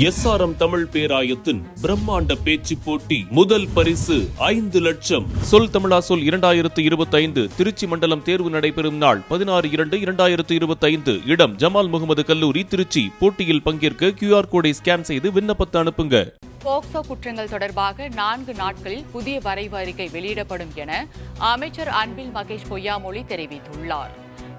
SRM Tamil பேராயத்தின் பிரம்மாண்ட பேச்சு போட்டி முதல் பரிசு ஐந்து லட்சம். சொல் தமிழா சொல் இரண்டாயிரத்து இருபத்தி ஐந்து திருச்சி மண்டலம் தேர்வு நடைபெறும் நாள் பதினாறு இரண்டு இரண்டாயிரத்து இருபத்தி ஐந்து இடம் ஜமால் முகமது கல்லூரி திருச்சி. போட்டியில் பங்கேற்க கியூஆர் கோடை ஸ்கேன் செய்து விண்ணப்பத்தை அனுப்புங்க. போக்சோ குற்றங்கள் தொடர்பாக நான்கு நாட்களில் புதிய வரைவு அறிக்கை வெளியிடப்படும் என அமைச்சர் அன்பில் மகேஷ் பொய்யாமொழி தெரிவித்துள்ளார்.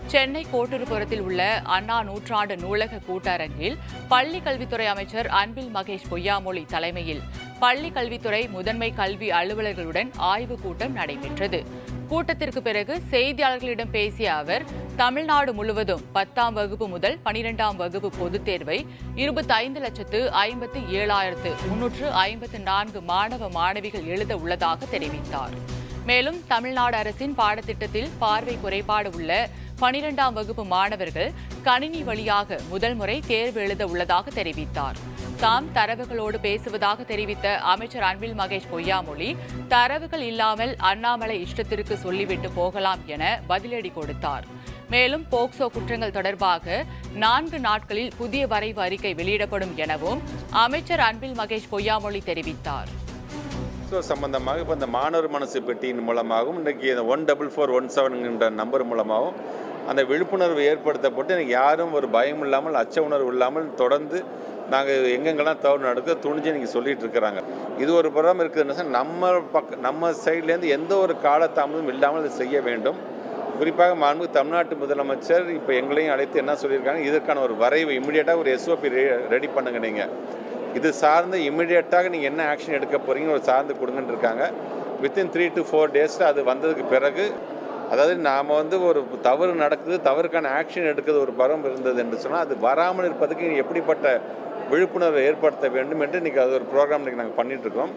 சென்னை கோட்டூர்புரத்தில் உள்ள அண்ணா நூற்றாண்டு நூலக கூட்டரங்கில் பள்ளி கல்வித்துறை அமைச்சர் அன்பில் மகேஷ் பொய்யாமொழி தலைமையில் பள்ளி கல்வித்துறை முதன்மை கல்வி அலுவலர்களுடன் ஆய்வுக் கூட்டம் நடைபெற்றது. கூட்டத்திற்கு பிறகு செய்தியாளர்களிடம் பேசிய அவர் தமிழ்நாடு முழுவதும் பத்தாம் வகுப்பு முதல் பனிரெண்டாம் வகுப்பு பொதுத் தேர்வை இருபத்தி ஐந்து லட்சத்து ஐம்பத்தி ஏழாயிரத்து முன்னூற்று ஐம்பத்து நான்கு மாணவ மாணவிகள் எழுத உள்ளதாக தெரிவித்தார். மேலும் தமிழ்நாடு அரசின் பாடத்திட்டத்தில் பார்வை குறைபாடு உள்ள பனிரெண்டாம் வகுப்பு மாணவர்கள் கணினி வழியாக முதல் முறை தேர்வு எழுத உள்ளதாக தெரிவித்தார். தாம் தரவுகளோடு பேசுவதாக தெரிவித்த அமைச்சர் அன்பில் மகேஷ் பொய்யாமொழி தரவுகள் இல்லாமல் அண்ணாமலை இஷ்டத்திற்கு சொல்லிவிட்டு போகலாம் என பதிலடி கொடுத்தார். மேலும் போக்சோ குற்றங்கள் தொடர்பாக நான்கு நாட்களில் புதிய வரைவு அறிக்கை வெளியிடப்படும் எனவும் அமைச்சர் அன்பில் மகேஷ் பொய்யாமொழி தெரிவித்தார். சம்பந்தமாக இப்போ இந்த மாணவர் மனசு பெட்டியின் மூலமாகவும் இன்றைக்கி இந்த one double four one seven என்ற நம்பர் மூலமாகவும் அந்த விழிப்புணர்வு ஏற்படுத்தப்பட்டு எனக்கு யாரும் ஒரு பயம் இல்லாமல் அச்ச உணர்வு இல்லாமல் தொடர்ந்து நாங்கள் எங்கெங்கெல்லாம் தவறு நடக்குது துணிஞ்சு நீங்கள் சொல்லிட்டு இருக்கிறாங்க. இது ஒரு புறம் இருக்குதுன்னு நம்ம பக்க நம்ம சைட்லேருந்து எந்த ஒரு காலதாமதமும் இல்லாமல் இதை செய்ய வேண்டும். குறிப்பாக மாண்பு தமிழ்நாட்டு முதலமைச்சர் இப்போ எங்களையும் அழைத்து என்ன சொல்லியிருக்காங்க இதற்கான ஒரு வரைவு இம்மிடியேட்டாக ஒரு எஸ்ஓபி ரெடி பண்ணுங்க நீங்கள் இது சார்ந்து இமிடியேட்டாக நீங்கள் என்ன ஆக்ஷன் எடுக்க போகிறீங்க ஒரு சார்ந்து கொடுங்கன்னு இருக்காங்க. வித்தின் த்ரீ டு ஃபோர் டேஸில் அது வந்ததுக்கு பிறகு அதாவது நாம் வந்து ஒரு தவறு நடக்குது தவறுக்கான ஆக்ஷன் எடுக்கிறது ஒரு பரம் இருந்தது என்று சொன்னால் அது வராமல் இருப்பதுக்கு எப்படிப்பட்ட விழிப்புணர்வை ஏற்படுத்த வேண்டும் என்று இன்றைக்கி அது ஒரு ப்ரோக்ராம் இன்றைக்கி நாங்கள் பண்ணிகிட்ருக்கோம்